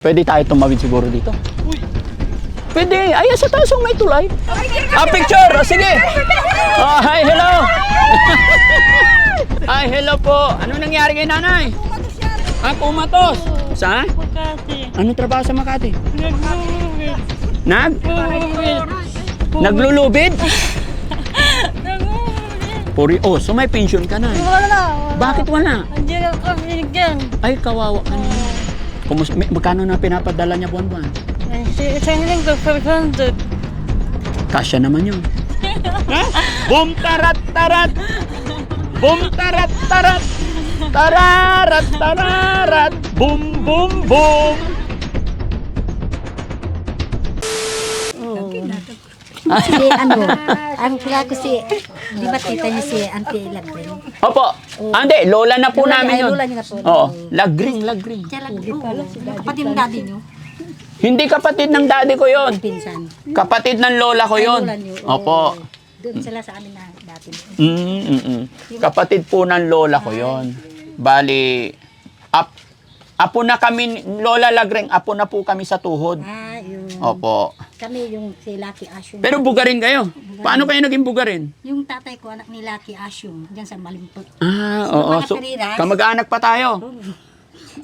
Pwede tayo tumawid siguro dito. Pwede. Ayan sa taas oh, may tulay. Ah, picture. Oh, sige. Oh, hi, hello. hi, hello po. Ano nangyari kay nanay? Ah, pumatos. Sa? Makati. Ano trabaho sa Makati? Nagmumugit. Nag? Naglulubid? Puri, oh, so may pension ka na. Wala. wala. Bakit wala? Hindi na kami dyan. Ay, kawawa ka na. Kumus may- magkano na pinapadala niya buwan-buwan? Isang linggo, 500. Kasya naman yun. ha? Boom tarat tarat. Boom tarat tarat. Tararat tararat. Boom boom boom. Si ano, ang kila ko si, di ba tita niya si Auntie Lagrin? Opo. Ah, hindi, lola na po Lola namin niya- yun. ay, lola niya na po. Oo, lagring, lagring. Siya lang, oo, kapatid ng daddy niyo, Hindi kapatid ng daddy ko yon. pinsan. Kapatid ng lola ko Ay, yon. lola niyo, oo. Opo. Doon sila sa amin na dati. Mm, mm, mm. Kapatid po ng lola ko yon. Bali, ap, apo na kami, lola lagring, apo na po kami sa tuhod. Ah, yung, Opo. kami yung si Lucky Asyong. Pero bugarin kayo. Paano kayo naging bugarin? yung tatay ko, anak ni Lucky Asyong, dyan sa Malimpot. Ah, So, oo. So, kamag-anak pa tayo.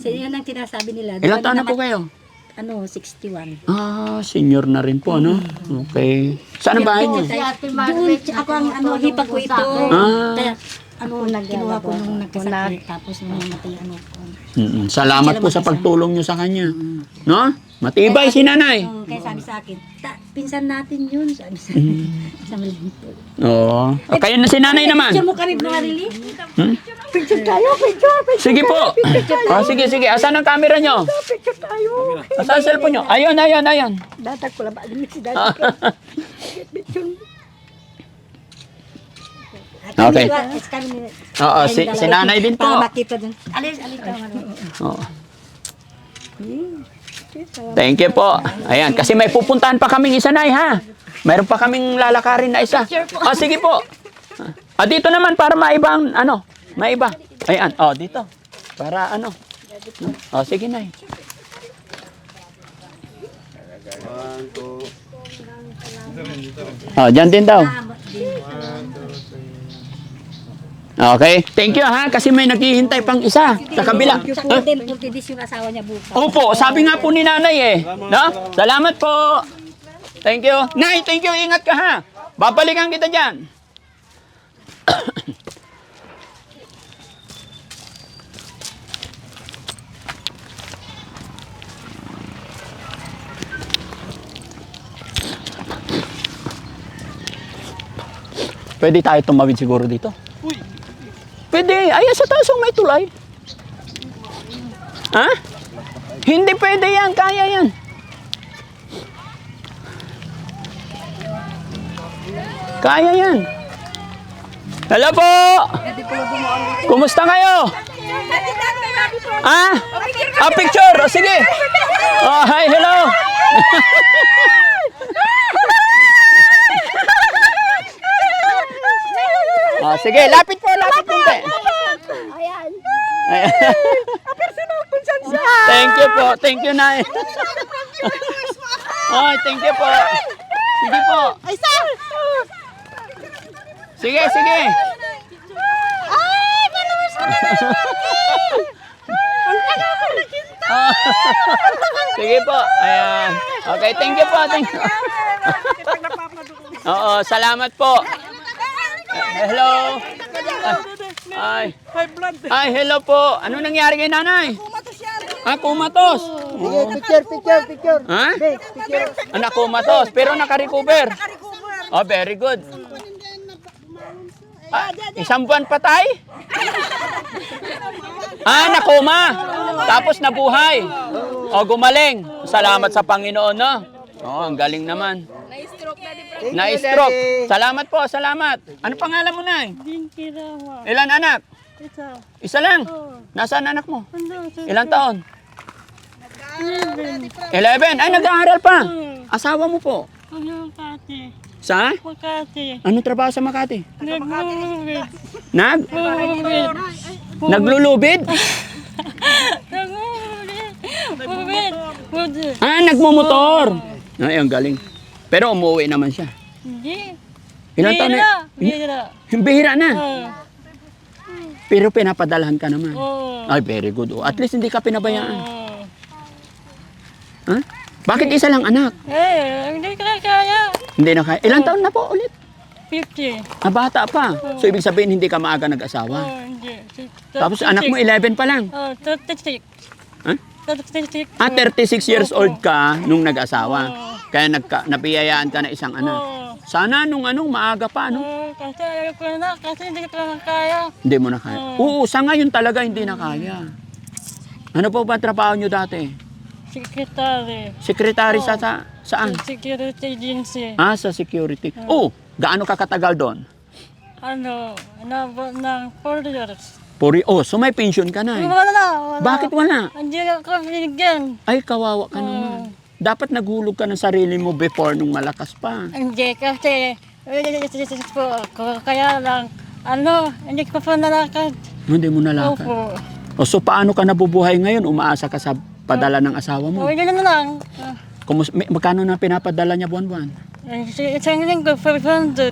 So, yun ang tinasabi nila. Ba taon na po kayo? Ano, 61. Ah, senior na rin po, ano? Okay. Saan ang bahay niyo? Doon, ako ang ano, hipag ko ito. Ah. Kaya, ano, kinuha ko nung nagkasakit. Tapos nung namatay, ano ko. Mm-mm. Salamat po sa pagtulong niyo sa kanya. No? Matibay si nanay. Oh, kaya sabi sa akin, "Ta- pinsan natin yun. Sabi sa, sa Malimpot. Oo. O, kayo na si nanay naman. Picture mo kami, mga Lili? Hmm? Picture tayo, picture, picture. Sige po. Oh, sige, sige. Asan ang camera niyo? Picture tayo. Asan ang cellphone niyo? Ayun, ayun, ayun. Datag ko lang, limit si Ah. Datag. Picture. Okay. Kami, Oo, si, si nanay din po. Para makita dun. Alis, alis ka. Oo. Thank you po. Ayan, kasi may pupuntahan pa kaming isa na ha. Mayroon pa kaming lalakarin na isa. Ah, sige po. Ah, dito naman para maibang ano, maiba. Ayan, oh, dito. Para ano. Oh, sige na. Oh, dyan din daw. Okay. Thank you ha, kasi may naghihintay pang isa sa kabila. 40 days yung asawa niya bukas. Opo, sabi nga po ni nanay eh. No? Salamat po. Thank you. Nay, thank you. Ingat ka ha. Babalikan kita dyan. Pwede tayo tumawid siguro dito. Pwede. Ayan sa taas oh, may tulay. Ha? Hindi pwede yan. Kaya yan. Kaya yan. Hello po! Kumusta kayo? Ah? Ah, picture! O, sige! Oh, hi, hello! oh, sige, lapit. Ayan. Ayan. Thank you po. Thank you, Nay. oh, thank you po. Sige po. Sige, sige. Ah, sige po. Ayan. Okay, thank you po. Thank you. Oo, salamat po. Eh, Hello. Ay. Ay, hello po. Ano nangyari kay nanay? Ah, kumatos. Picture, picture, picture. Ha? Anak kumatos, pero naka-recover. Oh, very good. Ah, isang buwan patay? Ah, nakuma. Tapos nabuhay. O, gumaling. Salamat sa Panginoon, no? Oo, ang galing naman. Na-stroke. Salamat po, salamat. Ano pangalan mo? Dinky rawa. Ilan anak? Isa. Isa lang. Oh. Nasaan anak mo? Ano? sa- Ilang taon? Eleven. 11. Ay, nag-aaral pa. Asawa mo po. Ano Makati? Sa? Makati. Ano trabaho sa Makati? Nagmumugit. Nag? Mumugit. Naglulubid? Nagmumugit. Mumugit. Ah, nagmumotor. Ay, ang galing. Pero umuwi naman siya. Hindi. Ilang taon na? Bihira. Bihira na. Oo. Pero pinapadalahan ka naman. Oo. Ay, very good. Oh, At least hindi ka pinabayaan. Oo. Ha? Bakit isa lang anak? Eh, hindi ka kaya. Hindi na kaya. Ilang taon na po ulit? 50. Ah, bata pa. So, ibig sabihin, hindi ka maaga nag-asawa. Oo, hindi. Tapos anak mo 11 pa lang. Oh, 36. Ha? 36. Ah, 36 years old ka nung nag-asawa. Oo. Kaya nagka, nabiyayaan ka na isang anak. Oo. Sana nung anong maaga pa, ano? Oo, kasi ayaw ko na, kasi hindi ko na kaya. Hindi mo na kaya. Oo. Oo, sa ngayon talaga hindi na kaya. Ano po ba trabaho nyo dati? Secretary. Sekretary sa, sa saan? Security agency. Ah, sa security. Oh, gaano ka katagal doon? Ano, nabot ng 4 years. Puri, oh, so may pension ka na eh. Wala wala. Bakit wala? Hindi ako binigyan. Ay, kawawa ka naman. Dapat naghulog ka ng sarili mo before nung malakas pa. Hindi kasi, po ako. Kaya lang, ano, hindi ko pa nalakad. Hindi mo nalakad. Opo. O, so paano ka nabubuhay ngayon? Umaasa ka sa padala ng asawa mo. O, yun na lang. Kumus, may, magkano na pinapadala niya buwan-buwan? is- Isang linggo, 500.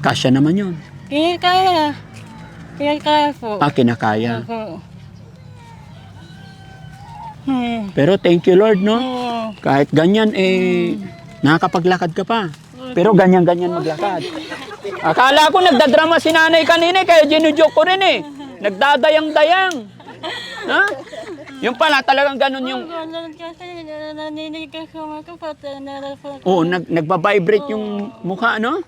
Kasya naman yun. Kaya kaya. Kaya kaya po. Ah, kinakaya. Opo. Hmm. Pero thank you Lord, no? Oo. Kahit ganyan, eh, nakakapaglakad ka pa. Pero ganyan-ganyan maglakad. Akala ko nagdadrama si nanay kanina, kaya ginujoke ko rin eh. Nagdadayang-dayang. Ha? Yung pala, talagang ganun yung... Ganun kasi naninig ako mga kapatid na Oo, nag, nagbabibrate yung mukha, no?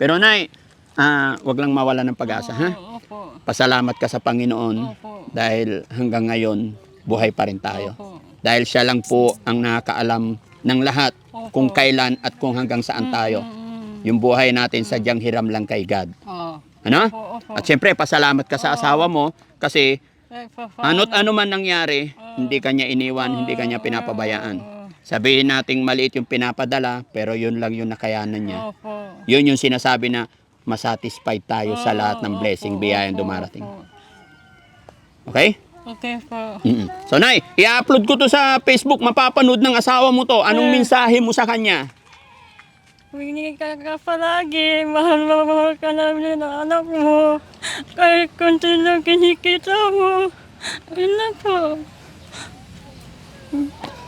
Pero nay, ah, wag lang mawala ng pag-asa, ha? Opo. Pasalamat ka sa Panginoon Opo. dahil hanggang ngayon, buhay pa rin tayo. Opo. Dahil siya lang po ang nakakaalam ng lahat kung Opo. kailan at kung hanggang saan tayo. Mm. Yung buhay natin sadyang hiram lang kay God. Oo. Ano? Opo, opo. At syempre, pasalamat ka sa asawa mo kasi ano't ano man nangyari, hindi kanya iniwan, hindi kanya pinapabayaan. Sabihin nating maliit yung pinapadala, pero yun lang yung nakayanan niya. Opo. Yun yung sinasabi na masatisfied tayo sa lahat ng blessing, biyayang dumarating. Okay? Okay po. Mm-mm. So, Nay, i-upload ko to sa Facebook. Mapapanood ng asawa mo to. Anong mensahe mo sa kanya? Wingi ka ka palagi. Mahal na mahal ka namin ng anak mo. Kahit kunti lang kinikita mo. Ayun lang po.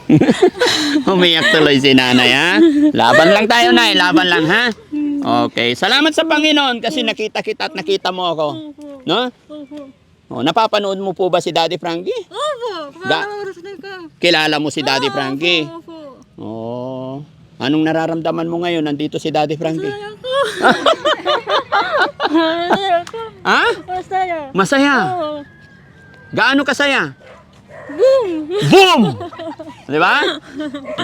Umiyak tuloy si nanay, ha? Laban lang tayo, Nay. Laban lang, ha? Okay. Salamat sa Panginoon kasi nakita kita at nakita mo ako. No? Opo. Oh, napapanood mo po ba si Daddy Frankie? Opo. Ga- Oras na ka. Kilala mo si Daddy Frankie? Opo. Oh. Anong nararamdaman mo ngayon? Nandito si Daddy Frankie. Masaya ko. Masaya ko. Ha? Masaya. Masaya. Oo. Gaano kasaya? Boom! Boom! Di ba?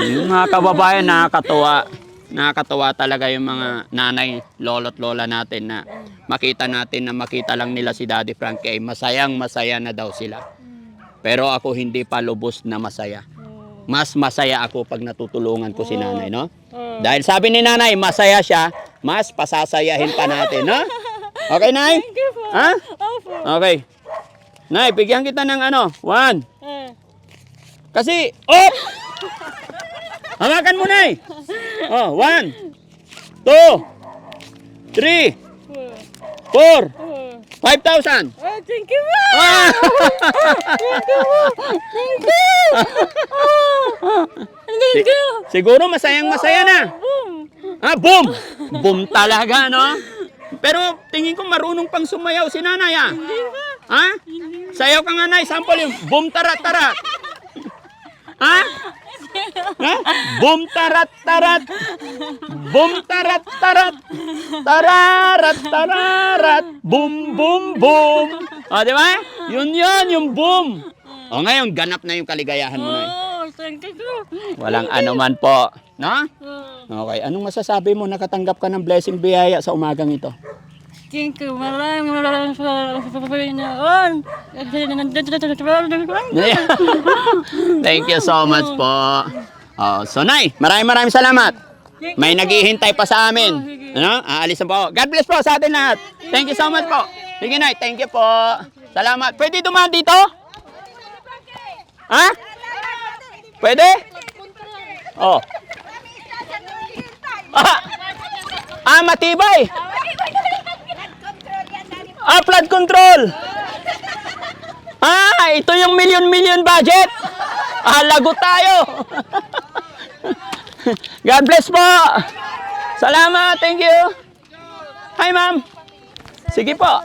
Yung mga kababayan, nakakatuwa. Nakakatuwa talaga yung mga nanay, lolo't lola natin na makita natin na makita lang nila si Daddy Frankie ay masayang masaya na daw sila. Pero ako hindi pa lubos na masaya. Mas masaya ako pag natutulungan ko si nanay, no? Dahil sabi ni nanay, masaya siya, mas pasasayahin pa natin, no? Okay, nay? Thank you. Ha? Okay. Nay, bigyan kita ng ano, one, Eh. kasi, op! Hawakan mo, Nay! Oh, one, two, three. Four, Oh. five thousand. Oh, thank you po. Ah! Thank you. Oh. Thank you. Siguro masayang masaya na. Boom. Ah, boom! Boom talaga, no? Pero tingin ko marunong pang sumayaw si nanay, ah. Ha? Sayaw ka nga, Nay. Sample yung boom tarat tarat. Ha? Ha? Boom tarat tarat. Boom tarat tarat. Tararat tararat. Boom boom boom. O, di ba? Yun yun, yung boom. O ngayon, ganap na yung kaligayahan mo. Oh, thank you. Walang anuman po. No? Oh, Okay, anong masasabi mo nakatanggap ka ng blessing biyaya sa umagang ito? Thank you. Maraming maraming Panginoon. Ko. Thank you so much po. Oh, so Nay, maraming maraming salamat. May naghihintay pa sa amin. Ano? Aalis na po. God bless po sa atin lahat. Thank you so much po. Sige Nay, thank you po. Salamat. Pwede dumaan dito? Ha? Pwede? Oh. Ah, ah matibay. Ah, flood control. Ah, ito yung million-million budget. Ah, lagot tayo. God bless po. Salamat, thank you. Hi, ma'am. Sige po.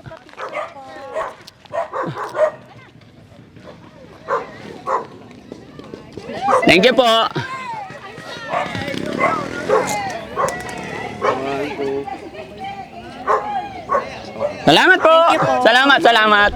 Thank you po. Salamat po. Salamat, salamat.